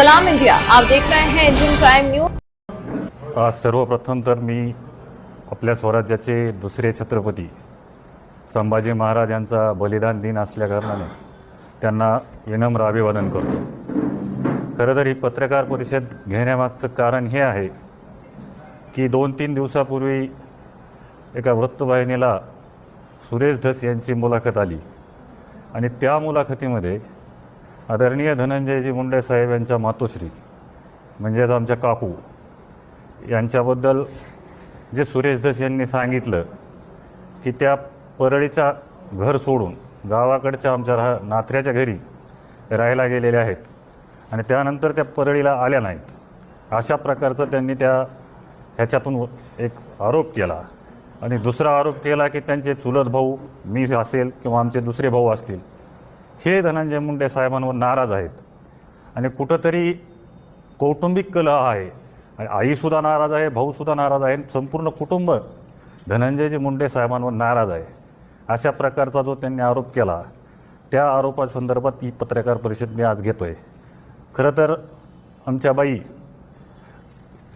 सलाम इंडिया आप देख रहे हैं इंडियन प्राइम न्यूज। आज सर्वप्रथम तर मी आपल्या स्वराज्याचे दुसरे छत्रपती संभाजी महाराज यांचा बलिदान दिन असल्याकारणाने त्यांना विनम्र अभिवादन करतो. खरं तर ही पत्रकार परिषद घेण्यामागचं कारण हे आहे की दोन तीन दिवसापूर्वी एका वृत्तवाहिनीला सुरेश धस यांची मुलाखत आली आणि त्या मुलाखतीमध्ये आदरणीय धनंजयजी मुंडे साहेब यांच्या मातोश्री म्हणजेच आमच्या काकू यांच्याबद्दल जे सुरेश दस यांनी सांगितलं की त्या परळीचा घर सोडून गावाकडच्या आमच्या राह नाथऱ्याच्या घरी राहायला गेलेल्या आहेत आणि त्यानंतर त्या परळीला आल्या नाहीत. अशा प्रकारचं त्यांनी त्या ह्याच्यातून एक आरोप केला आणि दुसरा आरोप केला की त्यांचे चुलत भाऊ मी असेल किंवा आमचे दुसरे भाऊ असतील. हे धनंजय मुंडे साहेबांवर नाराज आहेत. आणि कुठंतरी कौटुंबिक कलह आहे. आणि आईसुद्धा नाराज आहे भाऊसुद्धा नाराज आहे संपूर्ण कुटुंब धनंजयजी मुंडे साहेबांवर नाराज आहे. अशा प्रकारचा जो त्यांनी आरोप केला त्या आरोपासंदर्भात ही पत्रकार परिषद मी आज घेतो आहे खरं तर आमच्या बाई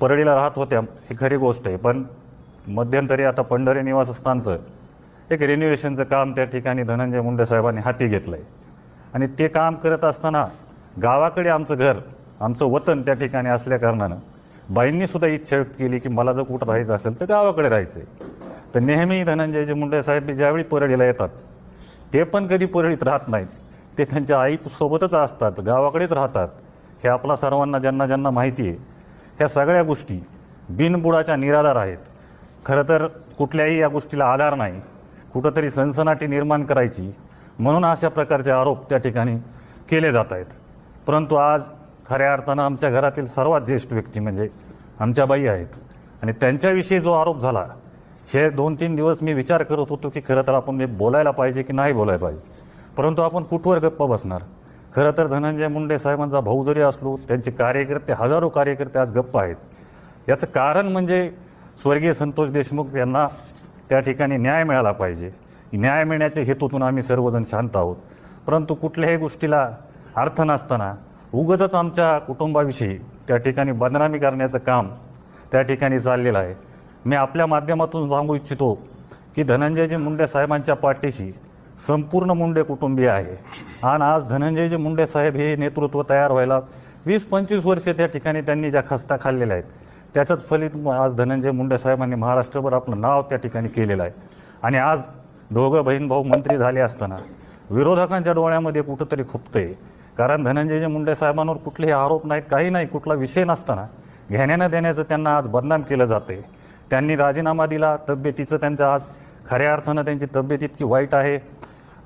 परळीला राहत होत्या ही खरी गोष्ट आहे. पण मध्यंतरी आता पंढरी निवासस्थानचं एक रिन्युएशनचं काम त्या ठिकाणी धनंजय मुंडे साहेबांनी हाती घेतलं आहे आणि ते काम करत असताना गावाकडे आमचं घर आमचं वतन त्या ठिकाणी असल्याकारणानं बाईंनीसुद्धा इच्छा व्यक्त केली की मला जर कुठं राहायचं असेल तर गावाकडे राहायचं आहे तर नेहमी धनंजयजी मुंडे साहेब ज्यावेळी परळीला येतात ते पण कधी परळीत राहत नाहीत. ते त्यांच्या आईसोबतच असतात गावाकडेच राहतात. हे आपला सर्वांना ज्यांना ज्यांना माहिती आहे ह्या सगळ्या गोष्टी बिनबुडाच्या निराधार आहेत. खरं तर कुठल्याही या गोष्टीला आधार नाही. कुठंतरी सनसनाटी निर्माण करायची म्हणून अशा प्रकारचे आरोप त्या ठिकाणी केले जात आहेत. परंतु आज खऱ्या अर्थानं आमच्या घरातील सर्वात ज्येष्ठ व्यक्ती म्हणजे आमच्या बाई आहेत. आणि त्यांच्याविषयी जो आरोप झाला हे दोन तीन दिवस मी विचार करत होतो की खरं तर आपण बोलायला पाहिजे की नाही बोलायला पाहिजे. परंतु आपण कुठवर गप्प बसणार? खरं तर धनंजय मुंडे साहेबांचा भाऊ जरी असलो त्यांचे कार्यकर्ते हजारो कार्यकर्ते आज गप्प आहेत. याचं कारण म्हणजे स्वर्गीय संतोष देशमुख यांना त्या ठिकाणी न्याय मिळाला पाहिजे. न्याय मिळण्याच्या हेतूतून आम्ही सर्वजण शांत आहोत. परंतु कुठल्याही गोष्टीला अर्थ नसताना उगतच आमच्या कुटुंबाविषयी त्या ठिकाणी बदनामी करण्याचं काम त्या ठिकाणी चाललेलं आहे. मी आपल्या माध्यमातून सांगू इच्छितो की धनंजयजी मुंडे साहेबांच्या पाठीशी संपूर्ण मुंडे कुटुंबीय आहे. आणि आज धनंजयजी मुंडे साहेब हे नेतृत्व तयार व्हायला वीस पंचवीस वर्षे त्या ठिकाणी त्यांनी ज्या खस्ता खाल्लेल्या आहेत त्याच्याच फलित आज धनंजय मुंडे साहेबांनी महाराष्ट्रभर आपलं नाव त्या ठिकाणी केलेलं आहे. आणि आज दोघं बहीण भाऊ मंत्री झाले असताना विरोधकांच्या डोळ्यामध्ये कुठंतरी खुपते कारण धनंजय मुंडे साहेबांवर कुठलेही आरोप नाहीत काही नाही कुठला विषय नसताना घेण्यानं देण्याचं त्यांना आज बदनाम केलं जाते त्यांनी राजीनामा दिला तब्येतीचं त्यांचं आज खऱ्या अर्थानं त्यांची तब्येत इतकी वाईट आहे.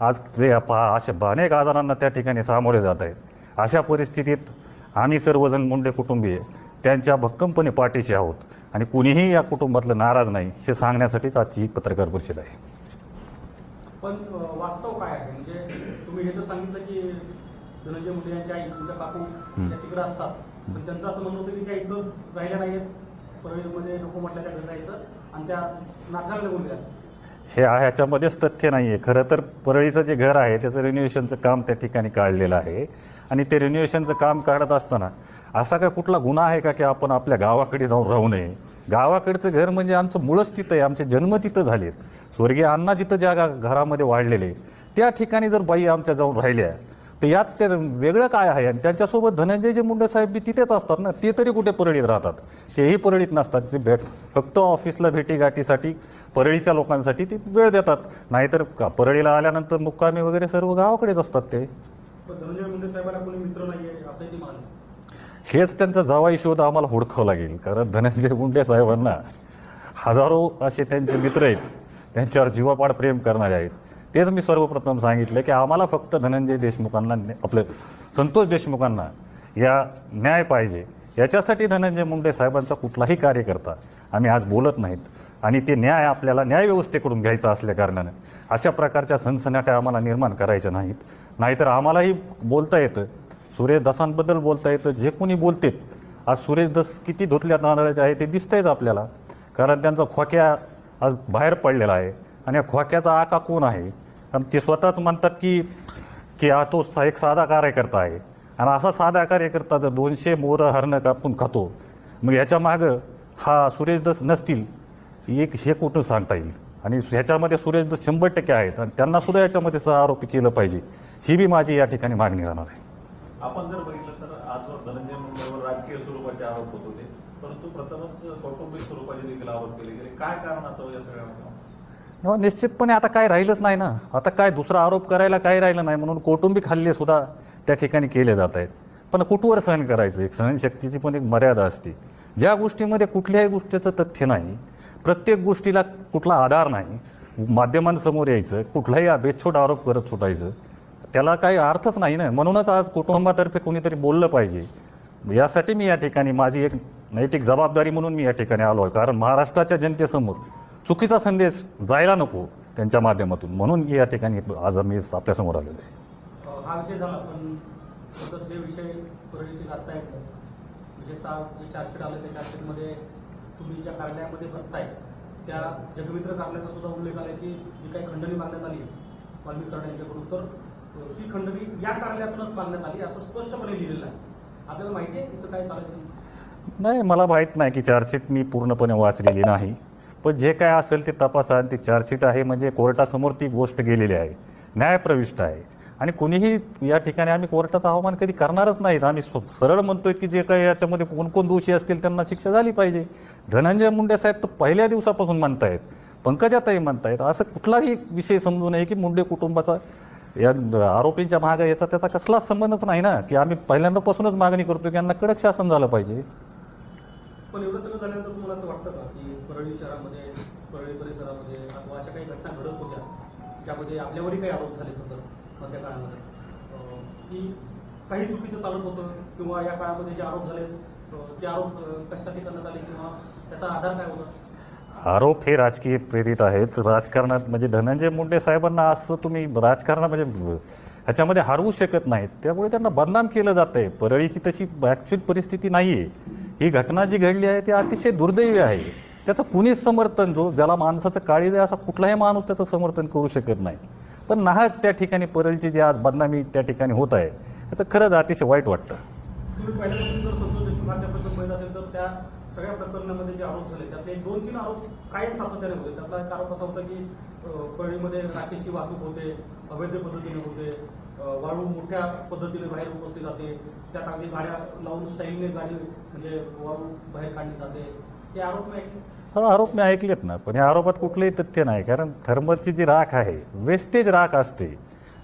आज ते अशा अनेक आजारांना त्या ठिकाणी सामोरे जात आहेत. अशा परिस्थितीत आम्ही सर्वजण मुंडे कुटुंबीय त्यांच्या भक्कमपणे पाठीशी आहोत. आणि कुणीही या कुटुंबातलं नाराज नाही हे सांगण्यासाठीच आजची ही पत्रकार परिषद आहे. पण वास्तव काय आहे? म्हणजे तुम्ही हे तर सांगितलं की धनंजय मुंडे यांच्या आई तुमच्या काकू त्या तिकडे असतात. पण त्यांचं असं म्हणणं होतं की त्या इथं राहिल्या नाहीत परळीमध्ये नको म्हटलं त्या घरी राहायचं आणि त्या नाथाला निघून गेल्या. हे ह्याच्यामध्येच तथ्य नाही आहे खरं तर परळीचं जे घर आहे त्याचं रिन्युएशनचं काम त्या ठिकाणी काढलेलं आहे. आणि ते रिन्युएशनचं काम काढत असताना असा काय कुठला गुन्हा आहे का की आपण आपल्या गावाकडे जाऊन राहू नये? गावाकडचं घर म्हणजे आमचं मुळच तिथं आहे. आमचे जन्म तिथं झालेत. स्वर्गीय अण्णा जिथं ज्या गा- घरामध्ये वाढलेले त्या ठिकाणी जर बाई आमच्या जाऊन राहिल्या तर यात ते वेगळं काय आहे? आणि त्यांच्यासोबत धनंजयजी मुंडे साहेब बी तिथेच असतात ना ते तरी कुठे परळीत राहतात? तेही परळीत नसतात. ते भेट फक्त ऑफिसला भेटीगाठीसाठी परळीच्या लोकांसाठी ते वेळ देतात. नाहीतर का परळीला आल्यानंतर मुक्कामी वगैरे सर्व गावाकडेच असतात ते. धनंजय मुंडे साहेबांना कोणी मित्र असंही म्हणाली. हेच त्यांचा जवाई शोध आम्हाला हुडकावं लागेल. कारण धनंजय मुंडे साहेबांना हजारो असे त्यांचे मित्र आहेत. त्यांच्यावर जीवापाड प्रेम करणारे आहेत. तेच मी सर्वप्रथम सांगितलं की आम्हाला फक्त धनंजय देशमुखांना आपलं संतोष देशमुखांना या न्याय पाहिजे. याच्यासाठी धनंजय मुंडे साहेबांचा कुठलाही कार्यकर्ता आम्ही आज बोलत नाहीत. आणि ते न्याय आपल्याला न्यायव्यवस्थेकडून घ्यायचा असल्याकारणानं अशा प्रकारच्या सनसनाट्या आम्हाला निर्माण करायच्या नाहीत. नाहीतर आम्हालाही बोलता येतं. सुरेश दसांबद्दल बोलता येतं. जे कोणी बोलतेत आज सुरेश दस किती धुतल्या तांदळाचे आहे ते दिसतंयच आपल्याला. कारण त्यांचा खोक्या आज बाहेर पडलेला आहे. आणि या खोक्याचा आका कोण आहे? आणि ते स्वतःच म्हणतात की की हा तो एक साधा कार्यकर्ता आहे. आणि असा साधा कार्यकर्ता जर दोनशे मोरं हरणं कापून खातो मग याच्या मागं हा सुरेश दस नसतील एक हे कुठून सांगता येईल? आणि ह्याच्यामध्ये सुरेश दस शंभर टक्के आहेत आणि त्यांनासुद्धा याच्यामध्ये सह आरोपी केलं पाहिजे. ही बी माझी या ठिकाणी मागणी राहणार आहे. आपण जर बघितलं तर आजवर धनंजय मुंडेवर राजकीय स्वरूपाचे आरोप होत होते. परंतु प्रथमच कौटुंबिक स्वरूपाचे देखील आरोप केले गेले. काय कारण असावं या सगळ्यामध्ये हो, निश्चितपणे आता काय राहिलंच नाही ना. आता काय दुसरा आरोप करायला काय राहिलं नाही म्हणून कौटुंबिक हल्ले सुद्धा त्या ठिकाणी केले जात आहेत. पण कुठवर सहन करायचं? एक सहनशक्तीची पण एक मर्यादा असते. ज्या गोष्टीमध्ये कुठल्याही गोष्टीचं तथ्य नाही प्रत्येक गोष्टीला कुठला आधार नाही माध्यमांसमोर यायचं कुठलाही अभेच्छोट आरोप करत सुटायचं त्याला काही अर्थच नाही ना. म्हणूनच आज कुटुंबातर्फे कोणीतरी बोललं पाहिजे. यासाठी मी या ठिकाणी माझी एक नैतिक जबाबदारी म्हणून मी या ठिकाणी आलो आहे. कारण महाराष्ट्राच्या जनतेसमोर चुकीचा संदेश जायला नको त्यांच्या माध्यमातून. म्हणून या ठिकाणी आज मी आपल्यासमोर आलेलो आहे. हा विषय झाला पण नंतर जे विषय जास्त आहेत विशेषतः जे चार्जशीट आलं त्या चार्जशीटमध्ये तुम्ही ज्या कार्यालयामध्ये बसताय त्या जगमित्र कार्यालयाचा सुद्धा उल्लेख आला की जी काही खंडणी मागण्यात आली वाल्मिक कराड यांच्याकडून तर ती खंडणी या कार्यालयातूनच मागण्यात आली असं स्पष्टपणे लिहिलेलं आहे. आपल्याला माहिती आहे इथं काय चालायचं? नाही मला माहीत नाही की चार्जशीट मी पूर्णपणे वाचलेली नाही. पण जे काय असेल ते तपासा. आणि ती चार्जशीट आहे म्हणजे कोर्टासमोर ती गोष्ट गेलेली आहे. न्यायप्रविष्ट आहे. आणि कुणीही या ठिकाणी आम्ही कोर्टाचं आव्हान कधी करणारच नाहीत. आम्ही सरळ म्हणतोय की जे काही याच्यामध्ये कोण कोण दोषी असतील त्यांना शिक्षा झाली पाहिजे. धनंजय मुंडे साहेब तर पहिल्या दिवसापासून म्हणतायत. पंकजाताई म्हणतायत. असं कुठलाही विषय समजू नये की मुंडे कुटुंबाचा या आरोपींच्या मागं याचा त्याचा कसलाच संबंधच नाही ना. की आम्ही पहिल्यांदापासूनच मागणी करतो की यांना कडक शासन झालं पाहिजे. पण एवढं सगळं झाल्यानंतर तुम्हाला असं वाटतं का की परळी शहरामध्ये परळी परिसरामध्ये अथवा अशा काही घटना घडत होत्या त्यामध्ये आपल्यावरही काही आरोप झाले होतं मधल्या काळामध्ये. की काही चुकीचं चालत होतं किंवा या काळामध्ये जे आरोप झाले अं, ते आरोप कशासाठी करण्यात आले किंवा त्याचा आधार काय होता? आरोप हे राजकीय प्रेरित आहेत. राजकारणात म्हणजे धनंजय मुंडे साहेबांना असं तुम्ही राजकारणात म्हणजे ह्याच्यामध्ये हरवू शकत नाहीत. त्यामुळे त्यांना बदनाम केलं जात आहे परळीची तशी ॲक्च्युअल परिस्थिती नाही आहे ही घटना जी घडली आहे ती अतिशय दुर्दैवी आहे. त्याचं कुणीच समर्थन जो ज्याला माणसाचं काळी आहे असा कुठलाही माणूस त्याचं समर्थन करू शकत नाही. पण नाहक त्या ठिकाणी परळीची जी आज बदनामी त्या ठिकाणी होत आहे त्याचं खरंच अतिशय वाईट वाटतं. तुम्ही जर संतोष देशमुख हत्याप्रकरण असेल तर त्या सगळ्या प्रकरणामध्ये जे आरोप झाले त्यातले एक दोन तीन आरोप कायम सातत्याने होते. त्यातला एक आरोप असा होता की परळीमध्ये राखेची वाहतूक होते अवैध पद्धतीने होते वाळू मोठ्या पद्धतीने बाहेर उपसली जाते त्यात अगदी गाड्या लावून स्टाईलने गाडी म्हणजे वाळू बाहेर काढली जाते. हो आरोप मी हा आरोप मी ऐकलेत ना पण या आरोपात कुठलंही तथ्य नाही कारण थर्मलची जी राख आहे वेस्टेज राख असते.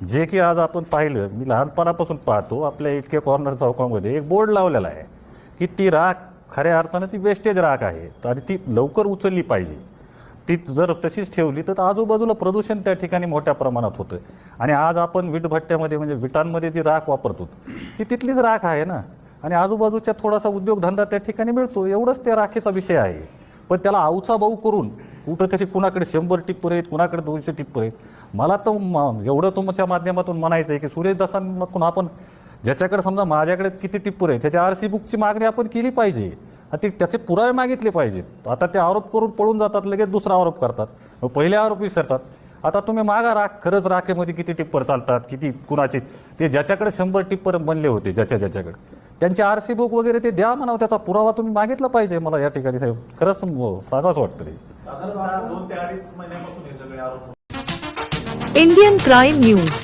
जे की आज आपण पाहिलं मी लहानपणापासून पाहतो आपल्या इटके कॉर्नर चौकामध्ये एक बोर्ड लावलेला आहे की ती राख खऱ्या अर्थानं ती वेस्टेज राख आहे आणि ती लवकर उचलली पाहिजे. ती जर तशीच ठेवली तर आजूबाजूला प्रदूषण त्या ठिकाणी मोठ्या प्रमाणात होतं आणि आज आपण विटभट्ट्यामध्ये म्हणजे विटांमध्ये जी राख वापरतो ती तिथलीच राख आहे ना. आणि आजूबाजूच्या थोडासा उद्योगधंदा त्या ठिकाणी मिळतो एवढंच त्या राखेचा विषय आहे. पण त्याला आऊचा भाऊ करून कुठं तरी कुणाकडे शंभर टिप्पर आहेत कुणाकडे दोनशे टिप्पर आहेत. मला तर एवढं तुमच्या माध्यमातून म्हणायचं आहे की सुरेशदासांकून आपण ज्याच्याकडे समजा माझ्याकडे किती टिप्पर आहे त्याच्या आर सी बुकची मागणी आपण केली पाहिजे. आणि ते त्याचे पुरावे मागितले पाहिजेत. आता ते आरोप करून पळून जातात लगेच दुसरा आरोप करतात. मग पहिले आरोप विसरतात. आता तुम्ही मागा राख खरंच राखेमध्ये किती टिप्पर चालतात किती कुणाचे ते ज्याच्याकडे शंभर टिप्पर बनले होते ज्याच्या ज्याच्याकडे. त्यांचे आर सी बुक वगैरे ते द्या म्हणावं त्याचा पुरावा तुम्ही मागितला पाहिजे मला या ठिकाणी साहेब. खरंच सांगावंच वाटतं ते. हे इंडियन क्राईम न्यूज